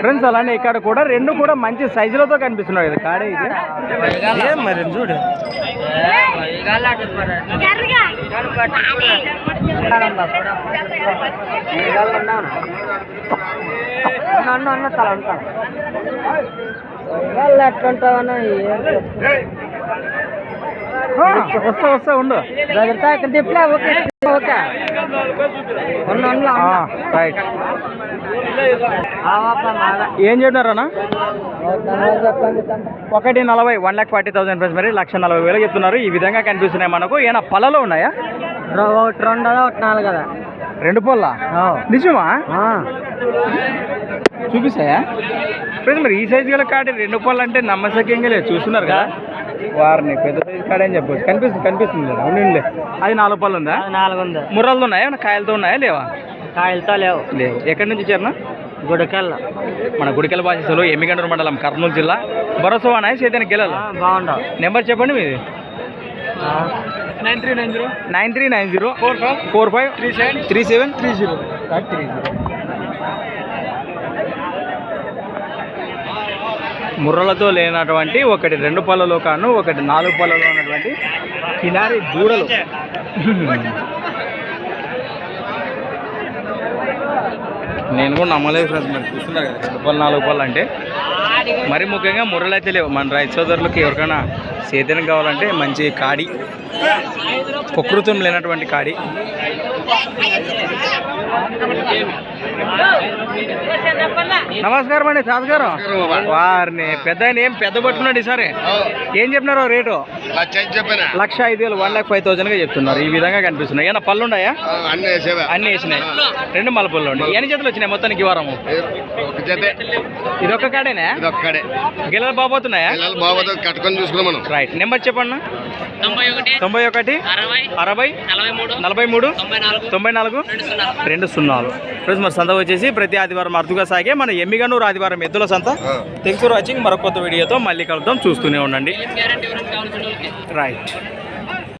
Friends అలానే ఇక్కడ కూడా రెండు కూడా మంచి సైజులతో కనిపిస్తున్నాయి. కదా కాడే ఇది. మరి? చూడు. అన్న అన్న తల ఉంటాను ఎట్లుంటావన్నా వస్తా వస్తా ఉండు. ఇక్కడ తిప్పలే ఓకే ఓకే. రైట్. ఏం చెప్పినారన్నా ఒకటి నలభై one lakh forty thousand price మరి లక్ష నలభై వేలు చెప్తున్నారు. ఈ విధంగా కనిపిస్తున్నాయి మనకు. ఏమైనా పళ్ళలో ఉన్నాయా? ఒకటి రెండు కదా ఒకటి నాలుగు కదా రెండు పళ్ళ? నిజమా? చూపిస్తాయా? ఫ్రెండ్స్ మరి ఈ సైజు గల కాడ రెండు పళ్ళు అంటే నమ్మశక్యంగా లేదు. చూస్తున్నారు కదా? వారిని పెద్ద సైజు కాడ అని చెప్పొచ్చు? కనిపిస్తుంది కనిపిస్తుంది కదా అవునండి అది నాలుగు పళ్ళు ఉందా? నాలుగు ఉంది. ముర్రలతో ఉన్నాయా? ఏమైనా కాయలతో ఉన్నాయా? లేవా? కాయలతో లేవు. లేవు. ఎక్కడి నుంచి వచ్చారనా గుడికల్ల మన గుడికల బాధ్యతలు ఎమ్మిగండూరు మండలం కర్నూలు జిల్లా. భరోసా అన్నాయి చైతన్య గిల్లలు బాగుండవు. నెంబర్ చెప్పండి మీది. Nine three nine zero. Nine three nine zero. Four five. Four five. Three seven. Three seven. Three zero. Three zero. ముర్రలతో లేనటువంటి ఒకటి రెండు పళ్ళలో కాను ఒకటి నాలుగు పళ్ళలో ఉన్నటువంటి కిలారి దూడలు. నేను కూడా నమ్మలేదు ఫ్రెండ్స్ మరి చూస్తున్నారు కదా రెండు పళ్ళు నాలుగు పళ్ళు అంటే. మరి ముఖ్యంగా ముర్రలు అయితే లేవు. మన రైతు సోదరులకి ఎవరికైనా సేద్యం కావాలంటే మంచి కాడి ప్రకృతం లేనటువంటి కాడి. నమస్కారం అండి తాతగారు వారిని పెద్ద ఏం పెద్ద పట్టుకున్నాడు ఈసారి? ఏం చెప్పినారో రేటు? లక్ష ఐదు వేలు వన్ లాక్ ఫైవ్ థౌసండ్గా చెప్తున్నారు. ఈ విధంగా కనిపిస్తున్నాయి. ఏమైనా పళ్ళు ఉన్నాయా? అన్నీ వేసినాయి. రెండు మల పళ్ళు ఉన్నాయి. ఎన్ని జతలు వచ్చినాయి మొత్తానికి ఈ వారము? ఇది ఒక్క కాడేనా? గిల్లలు బాబోతున్నాయా? కట్టుకొని చూసుకున్నాం మనం. రైట్ నెంబర్ చెప్పండి. తొంభై ఒకటి అరవై నలభై మూడు తొంభై నాలుగు రెండు సున్నాలు. ఫ్రెండ్స్ మరి సంత వచ్చేసి ప్రతి ఆదివారం అరుదుగా సాగే మన ఎమ్మిగనూరు ఆదివారం ఎద్దుల సంత. థ్యాంక్స్ ఫర్ వాచింగ్ మరొక కొత్త వీడియోతో మళ్ళీ కలుద్దాం. చూస్తూనే ఉండండి. రైట్